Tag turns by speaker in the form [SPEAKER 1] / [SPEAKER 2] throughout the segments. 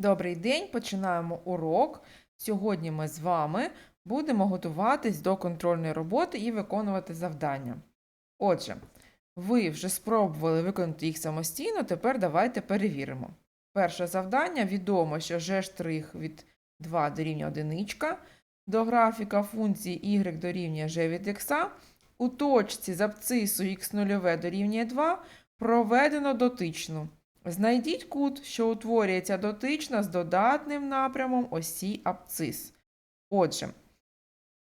[SPEAKER 1] Добрий день, починаємо урок. Сьогодні ми з вами будемо готуватись до контрольної роботи і виконувати завдання. Отже, ви вже спробували виконати їх самостійно, тепер давайте перевіримо. Перше завдання відомо, що g' від 2 дорівнює 1, до графіка функції y дорівнює g від x, у точці з абцису x0 дорівнює 2 проведено дотичну. Знайдіть кут, що утворюється дотична з додатним напрямом осі абцис. Отже,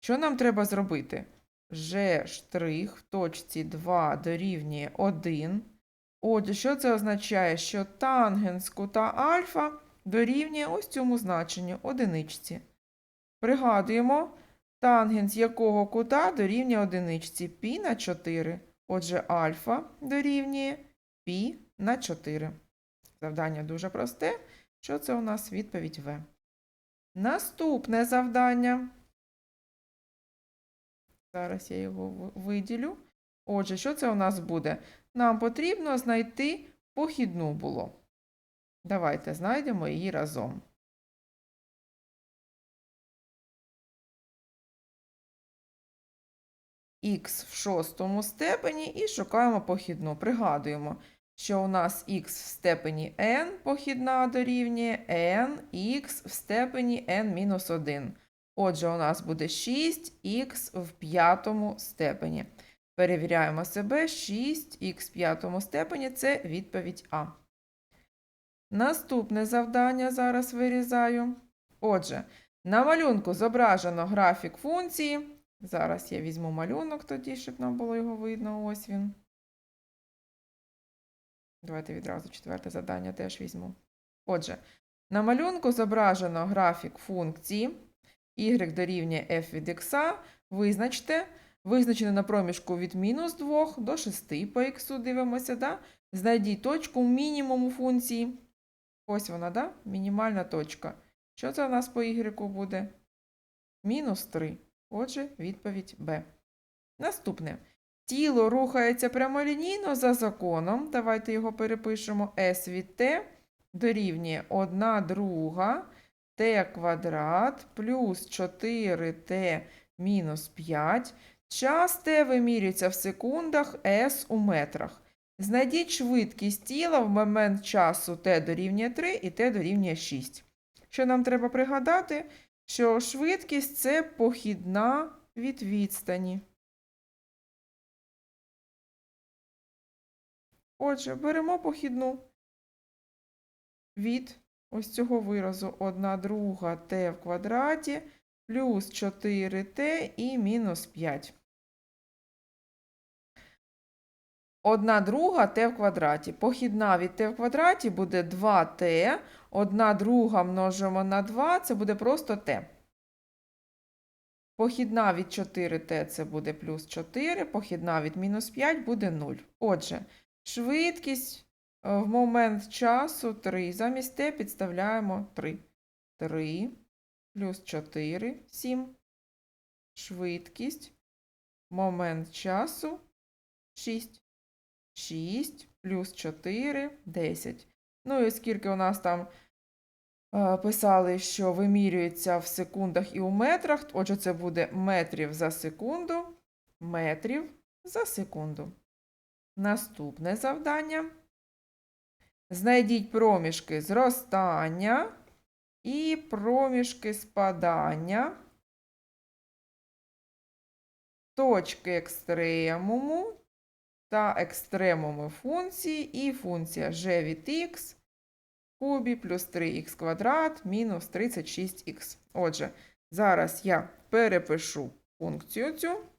[SPEAKER 1] що нам треба зробити? G' в точці 2 дорівнює 1. Отже, що це означає? Що тангенс кута альфа дорівнює ось цьому значенню одиничці. Пригадуємо, тангенс якого кута дорівнює одиничці π на 4. Отже, альфа дорівнює π на 4. Завдання дуже просте. Що це у нас відповідь В? Наступне завдання. Зараз я його виділю. Отже, що це у нас буде? Нам потрібно знайти похідну було. Давайте знайдемо її разом. Х в шостому степені і шукаємо похідну. Пригадуємо, що у нас х в степені n похідна дорівнює nx в степені n-1. Отже, у нас буде 6х в п'ятому степені. Перевіряємо себе. 6х в п'ятому степені це відповідь А. Наступне завдання зараз вирізаю. Отже, на малюнку зображено графік функції. Зараз я візьму малюнок тоді, щоб нам було його видно. Ось він. Давайте відразу четверте завдання теж візьму. Отже, на малюнку зображено графік функції y дорівнює f від x. Визначте, визначено на проміжку від мінус 2 до 6 по x дивимося. Да? Знайдіть точку мінімуму функції. Ось вона, да? мінімальна точка. Що це у нас по y буде? Мінус 3. Отже, відповідь Б. Наступне. Тіло рухається прямолінійно за законом. Давайте його перепишемо. S від t дорівнює 1 друга t квадрат плюс 4t мінус 5. Час t вимірюється в секундах, S у метрах. Знайдіть швидкість тіла в момент часу t дорівнює 3 і t дорівнює 6. Що нам треба пригадати? Що швидкість це похідна від відстані. Отже, беремо похідну від ось цього виразу 1 друга t в квадраті плюс 4t і мінус 5. 1 друга t в квадраті. Похідна від t в квадраті буде 2t. 1 друга множимо на 2, це буде просто t. Похідна від 4t це буде плюс 4, похідна від мінус 5 буде 0. Отже, швидкість е, в момент часу 3. Замість t підставляємо 3. 3 плюс 4, 7. Швидкість. Момент часу 6. 6 плюс 4 10. Ну і оскільки у нас там е, писали, що вимірюється в секундах і у метрах, отже, це буде метрів за секунду, метрів за секунду. Наступне завдання. Знайдіть проміжки зростання і проміжки спадання точки екстремуму та екстремуми функції і функція g від x кубі плюс 3х квадрат мінус 36х. Отже, зараз я перепишу функцію цю.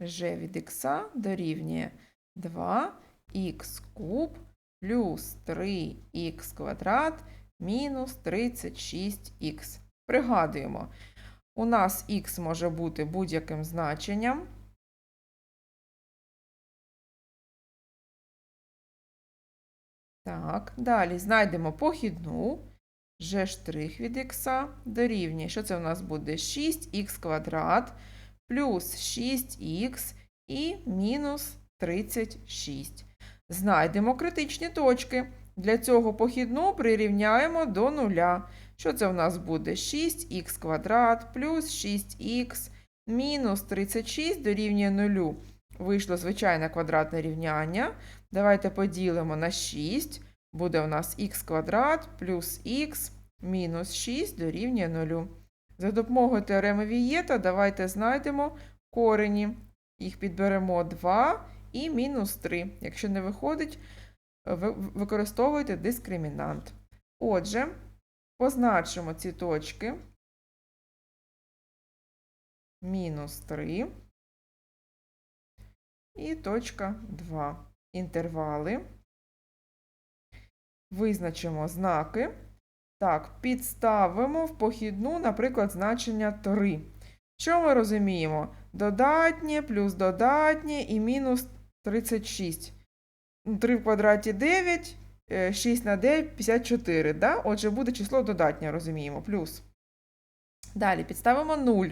[SPEAKER 1] G від x дорівнює 2х куб плюс 3х квадрат мінус 36х. Пригадуємо, у нас х може бути будь-яким значенням. Так, далі знайдемо похідну. g' від х дорівнює, що це у нас буде 6х квадрат плюс 6х і мінус 36. Знайдемо критичні точки. Для цього похідну прирівняємо до нуля. Що це в нас буде? 6х квадрат плюс 6х мінус 36 дорівнює нулю. Вийшло звичайне квадратне рівняння. Давайте поділимо на 6. Буде у нас х квадрат плюс х мінус 6 дорівнює 0. За допомогою теореми Вієта давайте знайдемо корені. Їх підберемо 2 і мінус 3. Якщо не виходить, використовуйте дискримінант. Отже, позначимо ці точки. Мінус 3 і точка 2. Інтервали. Визначимо знаки. Так, підставимо в похідну, наприклад, значення 3. Що ми розуміємо? Додатнє плюс додатнє і мінус 36. 3 в квадраті 9, 6 на 9 – 54. Да? Отже, буде число додатнє, розуміємо, плюс. Далі підставимо 0.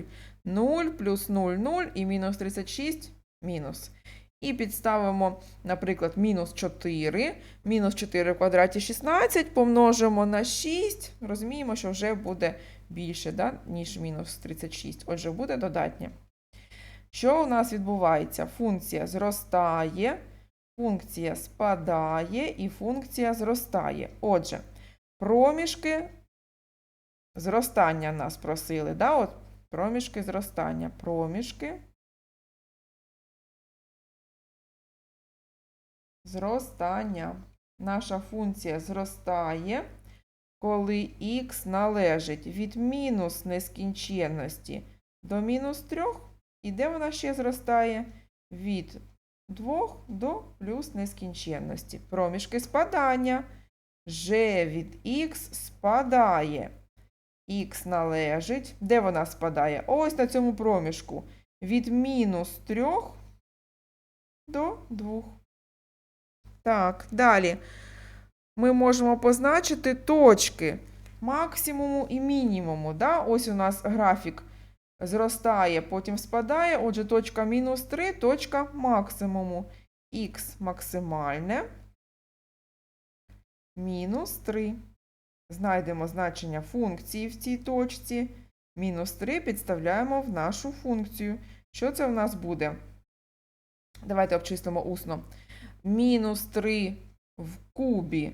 [SPEAKER 1] 0 плюс 0 – 0 і мінус 36 – мінус. І підставимо, наприклад, мінус 4. Мінус 4 в квадраті 16 помножимо на 6. Розуміємо, що вже буде більше, да, ніж мінус 36. Отже, буде додатнє. Що у нас відбувається? Функція зростає, функція спадає і функція зростає. Отже, проміжки зростання нас просили. Да? От, проміжки зростання. Проміжки зростання. Наша функція зростає, коли х належить від мінус нескінченності до мінус 3. І де вона ще зростає? Від 2 до плюс нескінченності. Проміжки спадання. G від х спадає. Х належить. Де вона спадає? Ось на цьому проміжку. Від мінус 3 до 2. Так, далі ми можемо позначити точки максимуму і мінімуму. Да? Ось у нас графік зростає, потім спадає. Отже, точка мінус 3, точка максимуму. Х максимальне мінус 3. Знайдемо значення функції в цій точці. Мінус 3 підставляємо в нашу функцію. Що це в нас буде? Давайте обчистимо усно. Мінус 3 в кубі.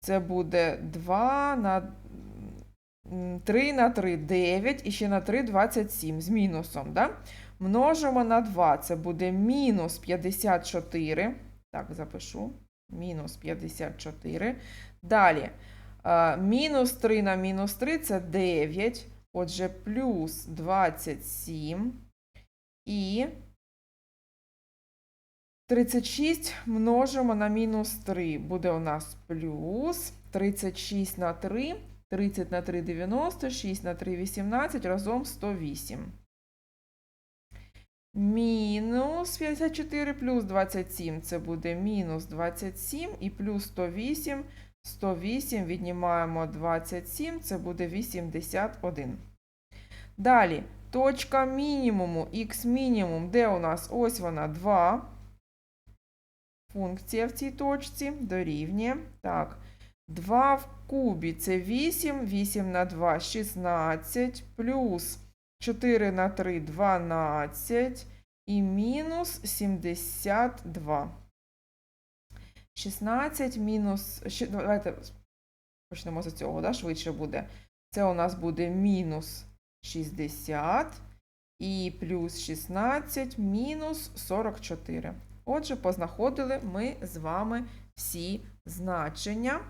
[SPEAKER 1] Це буде 2 на 3 на 3 9 і ще на 3 27 з мінусом. Да? Множимо на 2. Це буде мінус 54. Так, запишу. Мінус 54. Далі. Мінус 3 на мінус 3 це 9. Отже, плюс 27. І 36 множимо на мінус 3. Буде у нас плюс 36 на 3. 30 на 3 – 90, 6 на 3 – 18, разом 108. Мінус 54 плюс 27 – це буде мінус 27 і плюс 108. 108 віднімаємо 27, це буде 81. Далі, точка мінімуму, х мінімум, де у нас? Ось вона 2. Функція в цій точці дорівнює. Так, 2 в кубі це 8, 8 на 2 – 16, плюс 4 на 3 – 12 і мінус 72. 16 мінус. Давайте почнемо з цього, да, швидше буде. Це у нас буде мінус 60 і плюс 16 мінус 44. Отже, познаходили ми з вами всі значення.